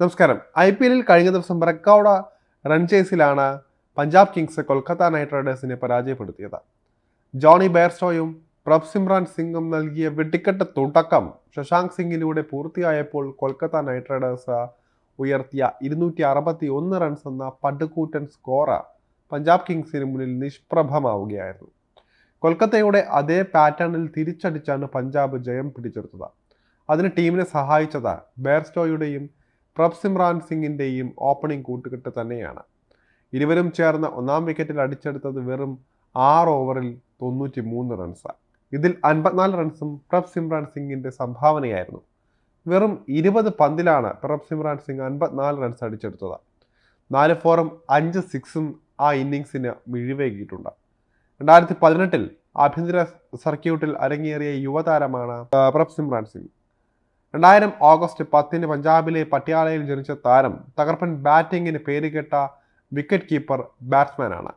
നമസ്കാരം. I P എല്ലിൽ കഴിഞ്ഞ ദിവസം റെക്കോർഡ് റൺ ചേസിലാണ് പഞ്ചാബ് കിങ്സ് കൊൽക്കത്ത നൈറ്റ് റൈഡേഴ്സിനെ പരാജയപ്പെടുത്തിയത്. ജോണി ബെയർസ്റ്റോയും പ്രഭ് സിമ്രാൻ സിംഗും നൽകിയ വെട്ടിക്കെട്ട് തുടക്കം ശശാങ്ക് സിംഗിലൂടെ പൂർത്തിയായപ്പോൾ കൊൽക്കത്ത നൈറ്റ് റൈഡേഴ്സ് ഉയർത്തിയ ഇരുന്നൂറ്റി അറുപത്തി ഒന്ന് റൺസ് എന്ന പടുകൂറ്റൻ സ്കോറ് പഞ്ചാബ് കിങ്സിന് മുന്നിൽ നിഷ്പ്രഭമാവുകയായിരുന്നു. കൊൽക്കത്തയുടെ അതേ പാറ്റേണിൽ തിരിച്ചടിച്ചാണ് പഞ്ചാബ് ജയം പിടിച്ചെടുത്തത്. അതിന് ടീമിനെ സഹായിച്ചത് ബെയർസ്റ്റോയുടെയും പ്രഭ് സിംഗിന്റെയും ഓപ്പണിംഗ് കൂട്ടുകെട്ട് തന്നെയാണ്. ഇരുവരും ചേർന്ന ഒന്നാം വിക്കറ്റിൽ അടിച്ചെടുത്തത് വെറും ആറ് ഓവറിൽ തൊണ്ണൂറ്റി മൂന്ന് റൺസാണ് ഇതിൽ അൻപത്തിനാല് റൺസും പ്രഭ് സിമ്രാൻ സിംഗിന്റെ സംഭാവനയായിരുന്നു. വെറും ഇരുപത് പന്തിലാണ് പ്രഭ് സിമ്രാൻ സിംഗ് അൻപത്തിനാല് റൺസ് അടിച്ചെടുത്തത്. നാല് ഫോറും അഞ്ച് സിക്സും ആ ഇന്നിങ്സിന് മിഴിവേകിയിട്ടുണ്ട്. രണ്ടായിരത്തി പതിനെട്ടിൽ ആഭ്യന്തര സർക്യൂട്ടിൽ അരങ്ങേറിയ യുവതാരമാണ് പ്രഭ് സിമ്രാൻ സിംഗ്. രണ്ടായിരം ഓഗസ്റ്റ് പത്തിന് പഞ്ചാബിലെ പട്യാലയിൽ ജനിച്ച താരം തകർപ്പൻ ബാറ്റിങ്ങിന് പേരുകേട്ട വിക്കറ്റ് കീപ്പർ ബാറ്റ്സ്മാനാണ്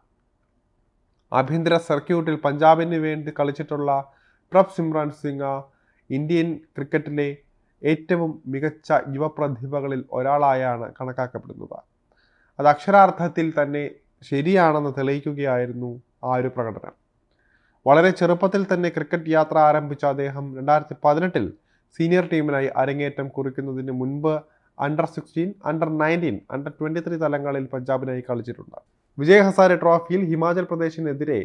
ആഭ്യന്തര സർക്യൂട്ടിൽ പഞ്ചാബിന് വേണ്ടി കളിച്ചിട്ടുള്ള പ്രഭ് സിമ്രാൻ സിംഗ് ഇന്ത്യൻ ക്രിക്കറ്റിലെ ഏറ്റവും മികച്ച യുവപ്രതിഭകളിൽ ഒരാളായാണ് കണക്കാക്കപ്പെടുന്നത്. അത് അക്ഷരാർത്ഥത്തിൽ തന്നെ ശരിയാണെന്ന് തെളിയിക്കുകയായിരുന്നു ആ ഒരു പ്രകടനം. വളരെ ചെറുപ്പത്തിൽ തന്നെ ക്രിക്കറ്റ് യാത്ര ആരംഭിച്ച അദ്ദേഹം രണ്ടായിരത്തി പതിനെട്ടിൽ സീനിയർ ടീമിനായി അരങ്ങേറ്റം കുറിക്കുന്നതിന് മുൻപ് under sixteen under nineteen under twenty three തലങ്ങളിൽ പഞ്ചാബിനായി കളിച്ചിട്ടുണ്ട്. വിജയ് ഹസാരെ ട്രോഫിയിൽ ഹിമാചൽ പ്രദേശിനെതിരെ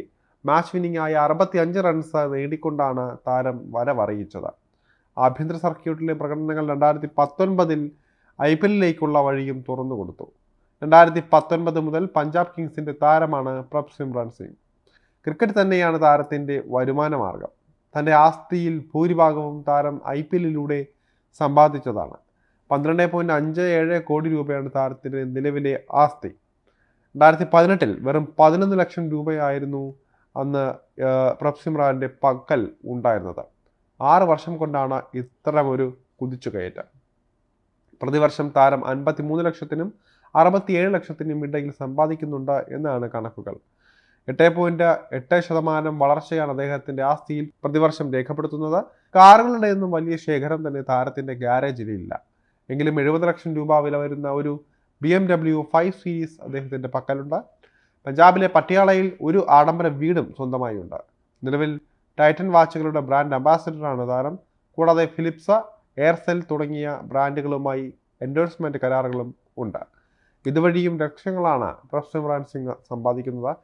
മാച്ച് വിന്നിംഗ് ആയ അറുപത്തി അഞ്ച് റൺസ് നേടിക്കൊണ്ടാണ് താരം വരവറിയിച്ചത്. ആഭ്യന്തര സർക്യൂട്ടിലെ പ്രകടനങ്ങൾ രണ്ടായിരത്തി പത്തൊൻപതിൽ ഐ പി എല്ലിലേക്കുള്ള വഴിയും തുറന്നു കൊടുത്തു. രണ്ടായിരത്തി പത്തൊൻപത് മുതൽ പഞ്ചാബ് കിങ്സിന്റെ താരമാണ് പ്രഭ് സിമ്രാൻ സിംഗ് ക്രിക്കറ്റ് തന്നെയാണ് താരത്തിന്റെ വരുമാന മാർഗം തന്റെ ആസ്തിയിൽ ഭൂരിഭാഗവും താരം ഐ പി എല്ലിലൂടെ സമ്പാദിച്ചതാണ്. പന്ത്രണ്ട് പോയിന്റ് അഞ്ച് ഏഴ് കോടി രൂപയാണ് താരത്തിന്റെ നിലവിലെ ആസ്തി. രണ്ടായിരത്തി പതിനെട്ടിൽ വെറും പതിനൊന്ന് ലക്ഷം രൂപയായിരുന്നു അന്ന് പ്രഫ്സിമ്രാന്റെ പക്കൽ ഉണ്ടായിരുന്നത്. ആറ് വർഷം കൊണ്ടാണ് ഇത്തരമൊരു കുതിച്ചുകയറ്റം. പ്രതിവർഷം താരം അൻപത്തി മൂന്ന് ലക്ഷത്തിനും അറുപത്തിയേഴ് ലക്ഷത്തിനും ഇടയിൽ സമ്പാദിക്കുന്നുണ്ട് എന്നാണ് കണക്കുകൾ. എട്ട് പോയിന്റ് എട്ട് ശതമാനം വളർച്ചയാണ് അദ്ദേഹത്തിന്റെ ആസ്തിയിൽ പ്രതിവർഷം രേഖപ്പെടുത്തുന്നത്. കാറുകളുടെ ഒന്നും വലിയ ശേഖരം തന്നെ താരത്തിന്റെ ഗാരേജിലില്ല എങ്കിലും എഴുപത് ലക്ഷം രൂപ വില വരുന്ന ഒരു B M W five series അദ്ദേഹത്തിന്റെ പക്കലുണ്ട്. പഞ്ചാബിലെ പട്ടിയാളയിൽ ഒരു ആഡംബര വീടും സ്വന്തമായി ഉണ്ട് നിലവിൽ ടൈറ്റൻ വാച്ചുകളുടെ ബ്രാൻഡ് അംബാസിഡറാണ് താരം. കൂടാതെ ഫിലിപ്സ എയർസെൽ തുടങ്ങിയ ബ്രാൻഡുകളുമായി എൻഡോഴ്സ്മെന്റ് കരാറുകളും ഉണ്ട്. ഇതുവഴിയും ലക്ഷങ്ങളാണ് പ്രൊഫസർ ഇമ്രാൻ സിംഗ് സമ്പാദിക്കുന്നത്.